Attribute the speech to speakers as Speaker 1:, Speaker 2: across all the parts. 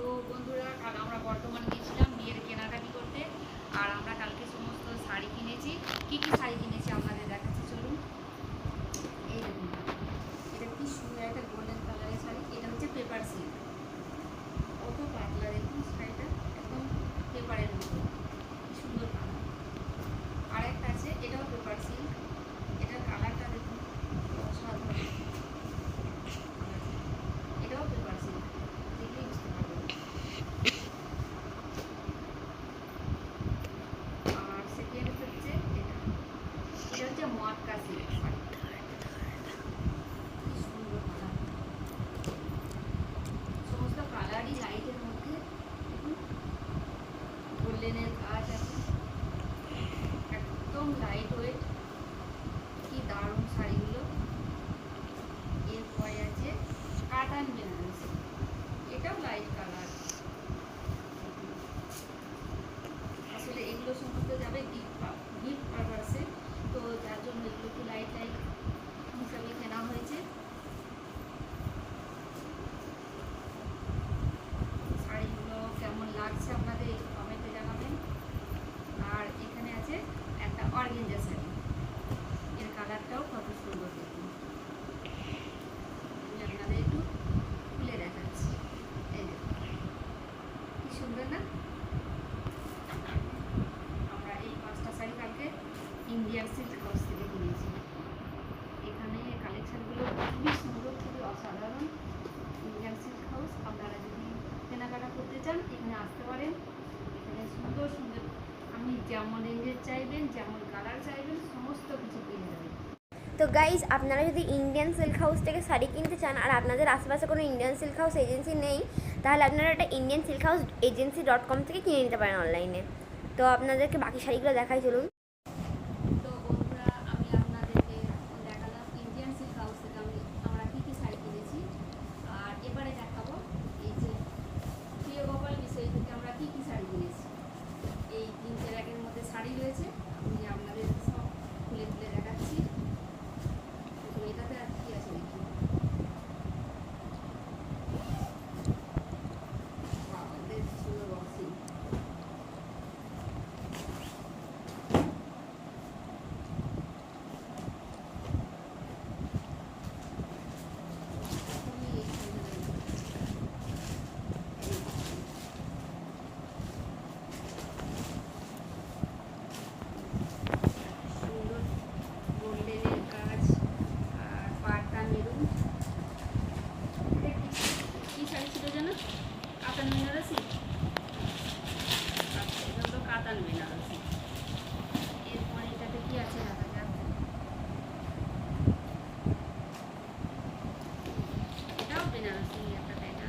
Speaker 1: তো বন্ধুরা, কাল আমরা বর্ধমান গিয়েছিলাম বিয়ের কেনাকাটি করতে, আর আমরা কালকে সমস্ত শাড়ি কিনেছি। কি কি শাড়ি কিনেছি আপনাদের দেখাচ্ছি, চলুন। এই দেখুন, এটা কি সুন্দর একটা গোল্ডেন কালারের শাড়ি, এটা হচ্ছে পেপার সিল্ক কত পাতলা দেখুন শাড়িটা একদম পেপারের মতো কি সুন্দর কালার আর একটা আছে এটাও পেপার সিল্ক এটার কালারটা দেখুন অসাধারণ এটাও পেপার সিল্ক দেখলেই বুঝতে পারবেন আর সেকেন্ড হচ্ছে এটা এটা হচ্ছে মটকা সিল্ক সুন্দর সমস্ত কালারই লাইটের মধ্যে গোল্ডেনের কাজ আছে একদম লাইট ওয়েট কি দারুণ শাড়িগুলো এরপরে আছে কাতান বেনারসি এটাও লাইট কালার আসলে এগুলো সমস্ত যাবে গিফট গিফট পারপাসে তো যার জন্য এগুলো একটু লাইট লাইট হিসাবে কেনা হয়েছে শাড়িগুলো কেমন লাগছে আপনাদের একটু কমেন্টে জানাবেন আর এখানে আছে একটা অর্গেঞ্জা শাড়ি এর কালারটাও কত সুন্দর দেখুন আমি আপনাদের একটু খুলে দেখাচ্ছি এই দেখুন কি সুন্দর না আমরা এই পাঁচটা শাড়ি কালকে ইন্ডিয়ান সিল্ক থেকে কিনেছি এখানে কালেকশনগুলো খুবই সুন্দর, খুবই অসাধারণ। ইন্ডিয়ান সিল্ক হাউস আপনারা যদি কেনাকাটা করতে চান, এখানে আসতে পারেন। এখানে সুন্দর সুন্দর, আপনি যেমন রেঞ্জের চাইবেন, যেমন কালার চাইবেন, সমস্ত কিছু পেয়ে যাবেন।
Speaker 2: তো গাইজ আপনারা যদি ইন্ডিয়ান সিল্ক হাউস থেকে শাড়ি কিনতে চান আর আপনাদের আশেপাশে কোনো ইন্ডিয়ান সিল্ক হাউস এজেন্সি নেই, তাহলে আপনারা একটা Indian silk house agency dot com থেকে কিনে নিতে পারেন অনলাইনে তো আপনাদেরকে বাকি শাড়িগুলো দেখাই, চলুন
Speaker 1: তো বন্ধুরা আমি আপনাদেরকে দেখালাম ইন্ডিয়ান সিল্ক হাউস থেকে আমি আমরা কী কী শাড়ি কিনেছি আর এবারে দেখাবো এই যে প্রিয় গোপাল বিষয় থেকে আমরা কী কী শাড়ি কিনেছি এই তিনটে র্যাকের মধ্যে শাড়ি রয়েছে আমি আপনাদের সব খুলে খুলে দেখাচ্ছি দেখুন এটাতে আর কী আছে দেখি বাহ, বেশ সুন্দর বক্সিং খুবই সুন্দর সুন্দর গোল্ডেনের কাজ আর পাড়টা মেরুন এটা কি- কি শাড়ি ছিল যেন কাতান বেনারসি আচ্ছা এটা কাতান বেনারসি এরপরে এটাতে কি আছে দেখা যাক। এটাও বেনারসি একটা তাই না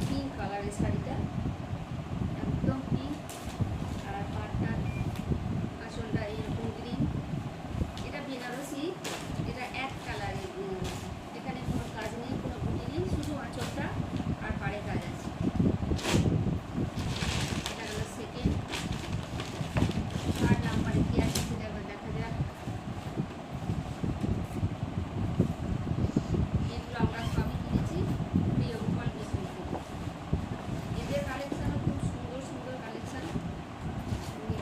Speaker 1: পিঙ্ক কালারের শাড়িটা একদম পিঙ্ক আর পাটটা আসলটা এরকম গ্রিন এটা বেনারসি এটা এক কালারের বেনারসি এখানে কোনো কাজ নেই কোনো বুটি নেই শুধু আঁচলটা আর পাড়ে কাজ আছে এটা হলো সেকেন্ড আর নাম্বারে কি আছে সেটা এবার দেখা যাক এগুলো আমরা সবই কিনেছি প্রিয় গোপাল বিষ্ণু থেকে এদের কালেকশানও খুব সুন্দর সুন্দর কালেকশান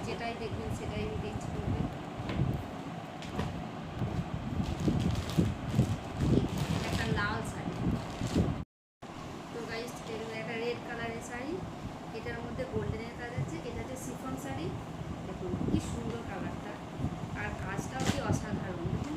Speaker 1: যেটাই দেখবেন সেটাই দেখতে পাবেন একটা লাল শাড়ি তো গাইস এগুলো একটা রেড কালারের শাড়ি এটার মধ্যে গোল্ডেনের কাজ আছে এটা হচ্ছে সিফন শাড়ি। দেখুন, কি সুন্দর কালারটা আর কাজটাও কি অসাধারণ। দেখুন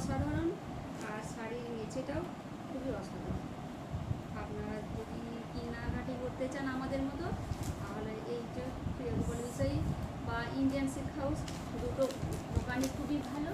Speaker 1: অসাধারণ। আর শাড়ির নিচেটাও খুবই অসাধারণ। আপনারা যদি কেনাকাটি করতে চান আমাদের মতো, তাহলে এই যে প্রিয় বা ইন্ডিয়ান সিল্ক হাউস দুটো দোকানে খুবই ভালো।